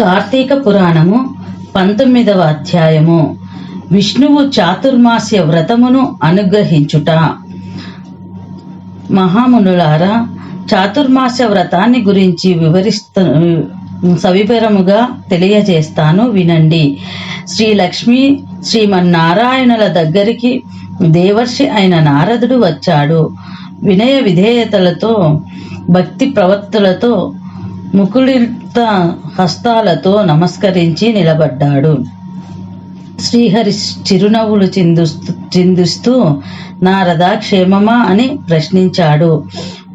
కార్తీక పురాణము పంతొమ్మిదవ అధ్యాయము. విష్ణువు చాతుర్మాస్య వ్రతమును అనుగ్రహించుట. మహామునులారా చాతుర్మాస్య వ్రతాన్ని గురించి వివరిస్తు సవివరముగా తెలియజేస్తాను వినండి. శ్రీ లక్ష్మి శ్రీమన్నారాయణుల దగ్గరికి దేవర్షి అయిన నారదుడు వచ్చాడు. వినయ విధేయతలతో భక్తి ప్రవక్తులతో హస్త హస్తాలతో నమస్కరించి నిలబడ్డాడు. శ్రీహరి చిరునవ్వులు చిందుస్తూ చిందిస్తూ నారద క్షేమమా? అని ప్రశ్నించాడు.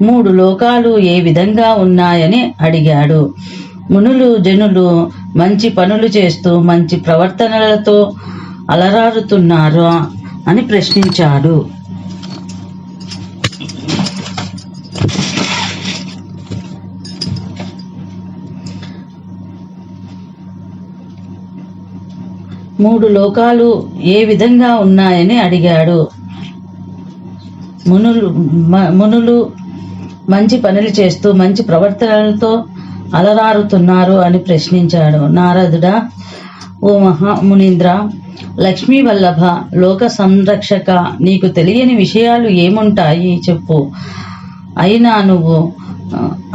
మూడు లోకాలు ఏ విధంగా ఉన్నాయని అడిగాడు. మునులు జనులు మంచి పనులు చేస్తూ మంచి ప్రవర్తనలతో అలరారుతున్నారు అని ప్రశ్నించాడు. మూడు లోకాలు ఏ విధంగా ఉన్నాయని అడిగాడు. మునులు మునులు మంచి పనులు చేస్తూ మంచి ప్రవర్తనలతో అలరారుతున్నారు అని ప్రశ్నించాడు. నారదుడా ఓ మహా మునీంద్ర లక్ష్మీ వల్లభ లోక సంరక్షక నీకు తెలియని విషయాలు ఏముంటాయి చెప్పు. అయినా నువ్వు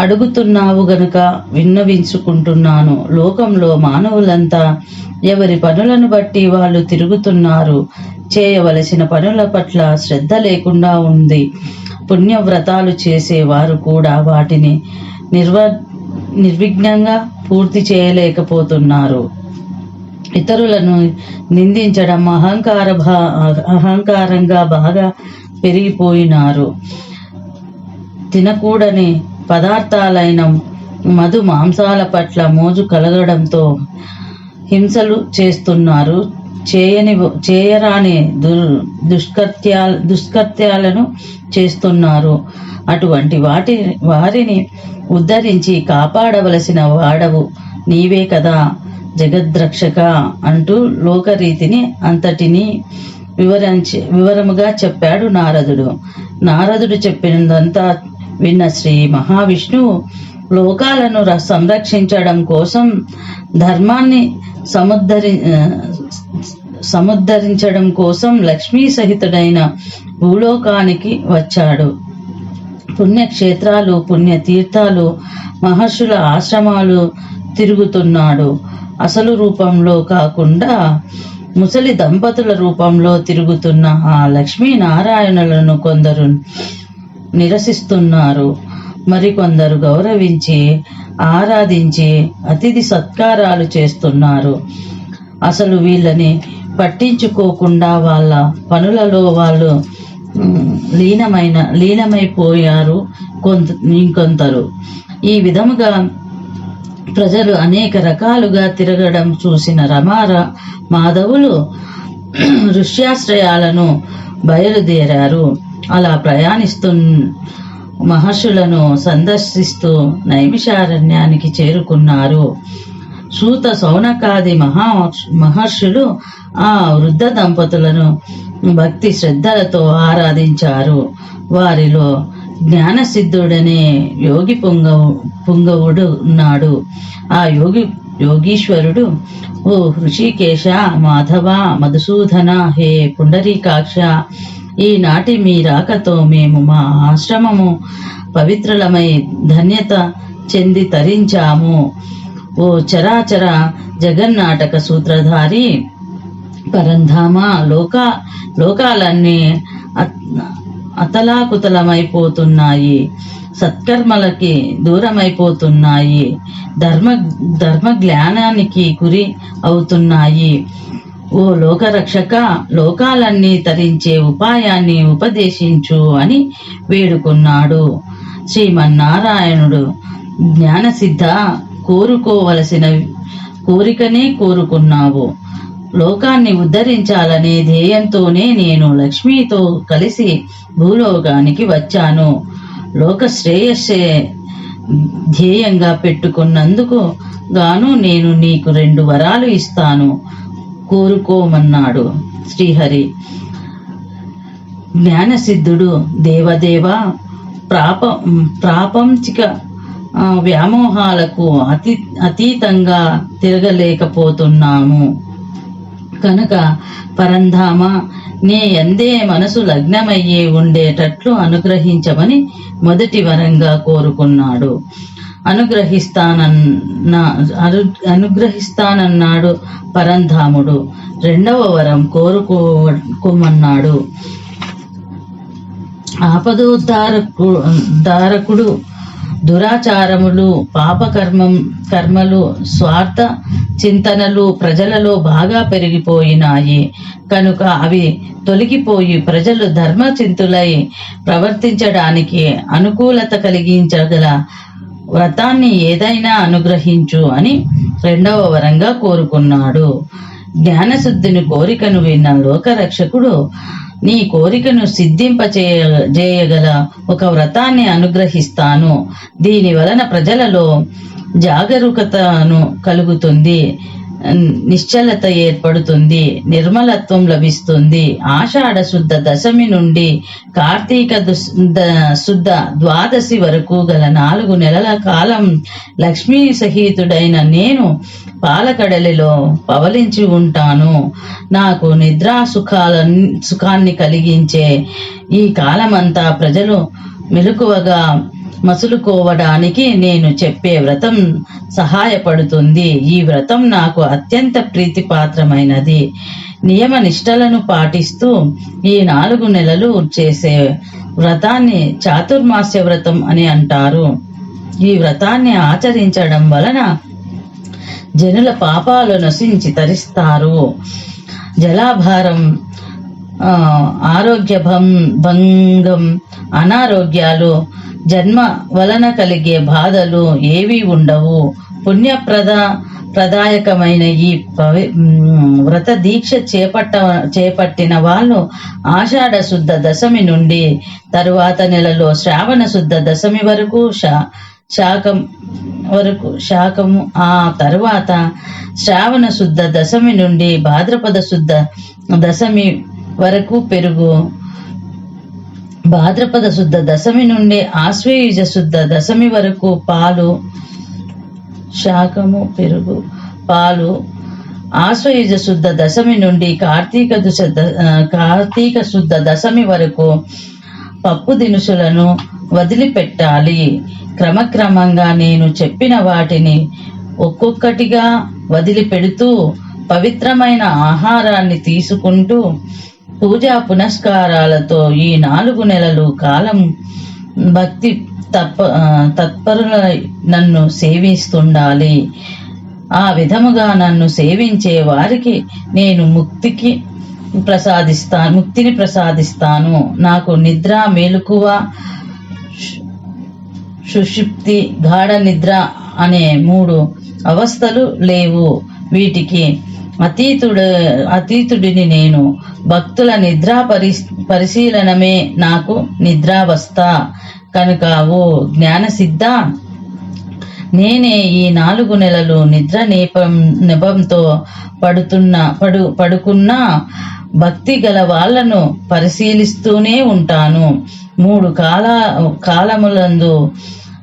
అడుగుతున్నావు గనుక విన్నవించుకుంటున్నాను. లోకంలో మానవులంతా ఎవరి పనులను బట్టి వాళ్ళు తిరుగుతున్నారు. చేయవలసిన పనుల పట్ల శ్రద్ధ లేకుండా ఉంది. పుణ్యవ్రతాలు చేసేవారు కూడా వాటిని నిర్వ నిర్విఘ్నంగా పూర్తి చేయలేకపోతున్నారు. ఇతరులను నిందించడం అహంకార భా అహంకారంగా బాగా పెరిగిపోయినారు. తినకూడని పదార్థాలైన మధు మాంసాల పట్ల మోజు కలగడంతో హింసలు చేస్తున్నారు. చేయని చేయరాని దుర్ దుష్కృత్యా దుష్కృత్యాలను చేస్తున్నారు. అటువంటి వాటి వారిని ఉద్ధరించి కాపాడవలసిన వాడవు నీవే కదా జగద్రక్షక అంటూ లోకరీతిని అంతటిని వివరించి వివరముగా చెప్పాడు నారదుడు. నారదుడు చెప్పినదంతా విన్న శ్రీ మహావిష్ణువు లోకాలను ర- సంరక్షించడం కోసం ధర్మాన్ని సముద్ధరి సముద్ధరించడం కోసం లక్ష్మీ సహితుడైన భూలోకానికి వచ్చాడు. పుణ్యక్షేత్రాలు పుణ్యతీర్థాలు మహర్షుల ఆశ్రమాలు తిరుగుతున్నాడు. అసలు రూపంలో కాకుండా ముసలి దంపతుల రూపంలో తిరుగుతున్న ఆ లక్ష్మీనారాయణులను కొందరు నిరసిస్తున్నారు. మరికొందరు గౌరవించి ఆరాధించి అతిథి సత్కారాలు చేస్తున్నారు. అసలు వీళ్ళని పట్టించుకోకుండా వాళ్ళ పనులలో వాళ్ళు లీనమైన లీనమైపోయారు కొంత ఇంకొంతరు. ఈ విధముగా ప్రజలు అనేక రకాలుగా తిరగడం చూసిన రమార మాధవులు ఋష్యాశ్రయాలను బయలుదేరారు. అలా ప్రయాణిస్తు మహర్షులను సందర్శిస్తూ నైమిషారణ్యానికి చేరుకున్నారు. సూత సౌనకాది మహా మహర్షులు ఆ వృద్ధ దంపతులను భక్తి శ్రద్ధలతో ఆరాధించారు. వారిలో జ్ఞానసిద్ధుడనే యోగి పుంగవు పుంగవుడు ఉన్నాడు. ఆ యోగి యోగీశ్వరుడు ఓ హృషికేశ మాధవ మధుసూదన హే పుండరీకాక్ష ఈనాటి మీ రాకతో మేము మా ఆశ్రమము పవిత్రలమై ధన్యత చెంది తరించాము. ఓ చరాచర జగన్నాటక సూత్రధారి పరంధామ లోక లోకాలన్నీ అత్- అతలాకుతలమైపోతున్నాయి సత్కర్మలకి దూరమైపోతున్నాయి ధర్మ ధర్మ జ్ఞానానికి గురి అవుతున్నాయి. ఓ లోకరక్షక లోకాలన్నీ తరించే ఉపాయాన్ని ఉపదేశించు అని వేడుకున్నాడు. శ్రీమన్నారాయణుడు జ్ఞానసిద్ధ కోరుకోవలసిన కోరికనే కోరుకున్నావు. లోకాన్ని ఉద్ధరించాలనే ధ్యేయంతోనే నేను లక్ష్మితో కలిసి భూలోకానికి వచ్చాను. లోక శ్రేయస్సే ధ్యేయంగా పెట్టుకున్నందుకు గాను నేను నీకు రెండు వరాలు ఇస్తాను. కోరుకోమన్నాడు శ్రీహరి. జ్ఞానసిద్ధుడు దేవదేవ ప్రాప ప్రాపంచిక వ్యామోహాలకు అతి అతీతంగా తిరగలేకపోతున్నాము. కనుక పరంధామ నీ ఎందే మనసు లగ్నమయ్యే ఉండేటట్లు అనుగ్రహించమని మొదటి వరంగా కోరుకున్నాడు. అనుగ్రహిస్తానన్న అను- అనుగ్రహిస్తానన్నాడు పరంధాముడు. రెండవ వరం కోరుకోమన్నాడు. ఆపదోద్ధారకు దారకుడు దురాచారములు పాపకర్మం కర్మలు స్వార్థ చింతనలు ప్రజలలో బాగా పెరిగిపోయినాయి. కనుక అవి తొలగిపోయి ప్రజలు ధర్మచింతులై ప్రవర్తించడానికి అనుకూలత కలిగించగల వ్రతాన్ని ఏదైనా అనుగ్రహించు అని రెండవ వరంగా కోరుకున్నాడు. జ్ఞానశుద్ధిని కోరికను విన్న లోకరక్షకుడు నీ కోరికను సిద్ధింప చేయగల ఒక వ్రతాన్ని అనుగ్రహిస్తాను. దీని వలన ప్రజలలో జాగరూకతను కలుగుతుంది. నిశ్చలత ఏర్పడుతుంది నిర్మలత్వం లభిస్తుంది. ఆషాఢ శుద్ధ దశమి నుండి కార్తీక ద- శుద్ధ ద్వాదశి వరకు గల నాలుగు నెలల కాలం లక్ష్మీ సహితుడైన నేను పాలకడలిలో పవలించి ఉంటాను. నాకు నిద్రా సుఖాల సుఖాన్ని కలిగించే ఈ కాలమంతా ప్రజలు మెలకువగా మసులుకోవడానికి నేను చెప్పే వ్రతం సహాయపడుతుంది. ఈ వ్రతం నాకు అత్యంత ప్రీతిపాత్రమైనది. నియమ నిష్టలను పాటిస్తూ ఈ నాలుగు నెలలు చేసే వ్రతాన్ని చాతుర్మాస్య వ్రతం అని అంటారు. ఈ వ్రతాన్ని ఆచరించడం వలన జనుల పాపాలు నశించి తరిస్తారు. జలాభారం ఆరోగ్య భం- భంగం అనారోగ్యాలు జన్మ వలన కలిగే బాధలు ఏవి ఉండవు. పుణ్యప్రద ప్రదాయకమైన ఈ పవి వ్రత దీక్ష చేపట్ట చేపట్టిన వాళ్ళు ఆషాఢ శుద్ధ దశమి నుండి తరువాత నెలలో శ్రావణ శుద్ధ దశమి వరకు శా శాకం వరకు శాకము ఆ తరువాత శ్రావణ శుద్ధ దశమి నుండి భాద్రపద శుద్ధ దశమి వరకు పెరుగు భాద్రపద శుద్ధ దశమి నుండి ఆశ్వేయుజ శుద్ధ దశమి వరకు పాలు శాకము పెరుగు పాలు. ఆశ్వయుజ శుద్ధ దశమి నుండి కార్తీక దుశ కార్తీక శుద్ధ దశమి వరకు పప్పు దినుసులను వదిలిపెట్టాలి. క్రమక్రమంగా నేను చెప్పిన వాటిని ఒక్కొక్కటిగా వదిలిపెడుతూ పవిత్రమైన ఆహారాన్ని తీసుకుంటూ పూజా పునస్కారాలతో ఈ నాలుగు నెలలు కాలం భక్తి తప్ప తత్పరుల నన్ను సేవిస్తుండాలి. ఆ విధముగా నన్ను సేవించే వారికి నేను ముక్తికి ప్రసాదిస్తాను ముక్తిని ప్రసాదిస్తాను. నాకు నిద్ర మేలుకువ సుషిప్తి గాఢ నిద్ర అనే మూడు అవస్థలు లేవు. వీటికి అతీతుడు అతీతుడిని నేను. భక్తుల నిద్రా పరి పరిశీలనమే నాకు నిద్రావస్థ. కనుక ఓ జ్ఞాన సిద్ధ నేనే ఈ నాలుగు నెలలు నిద్ర నేపం నెపంతో పడుతున్న పడు పడుకున్నా భక్తి గల వాళ్ళను పరిశీలిస్తూనే ఉంటాను. మూడు కాల కాలములందు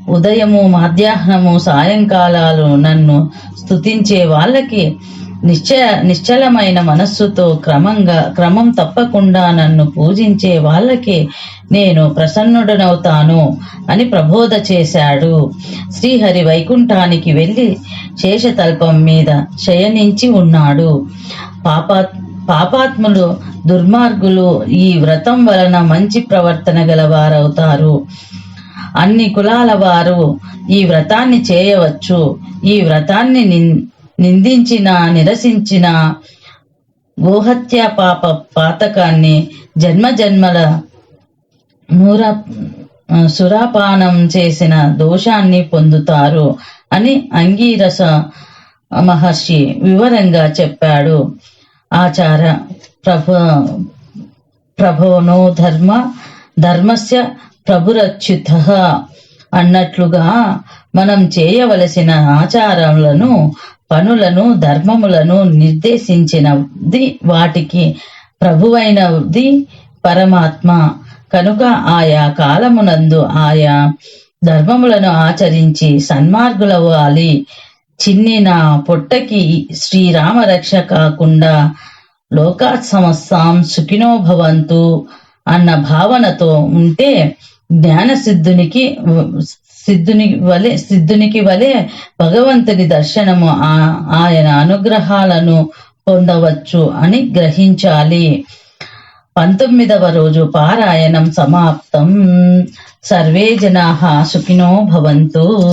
ఉదయము మధ్యాహ్నము సాయంకాలాలు నన్ను స్తుతించే వాళ్ళకి నిశ్చయ నిశ్చలమైన మనస్సుతో క్రమంగా క్రమం తప్పకుండా నన్ను పూజించే వాళ్ళకి నేను ప్రసన్నుడనవుతాను అని ప్రబోధ చేశాడు. శ్రీహరి వైకుంఠానికి వెళ్ళి శేషతల్పం మీద శయనించి ఉన్నాడు. పాపా పాపాత్ములు దుర్మార్గులు ఈ వ్రతం వలన మంచి ప్రవర్తన గలవారవుతారు. అన్ని కులాల వారు ఈ వ్రతాన్ని చేయవచ్చు. ఈ వ్రతాన్ని నిన్- నిందించిన నిరసించిన గోహత్య పాప పాతకాన్ని జన్మ జన్మల నూర సురాపానం చేసిన దోషాన్ని పొందుతారు అని అంగీరస మహర్షి వివరంగా చెప్పాడు. ఆచార ప్రభ ప్రభవనో ధర్మ ధర్మస్య ప్రభురచ్యుత అన్నట్లుగా మనం చేయవలసిన ఆచారములను పనులను ధర్మములను నిర్దేశించినది వాటికి ప్రభువైనది పరమాత్మ. కనుక ఆయా కాలమునందు ఆయా ధర్మములను ఆచరించి సన్మార్గుల వాలి చిన్నిన పొట్టకి శ్రీరామ రక్ష కాకుండా లోకా సమస్తాం సుఖినో భవంతు అన్న భావనతో ఉంటే జ్ఞాన సిద్ధునికి సిద్ధుని వలె సిద్ధునికి వలె భగవంతుని దర్శనము ఆ- ఆయన అనుగ్రహాలను పొందవచ్చు అని గ్రహించాలి. పంతొమ్మిదవ రోజు పారాయణం సమాప్తం. సర్వే జనా సుఖినో భవంతు.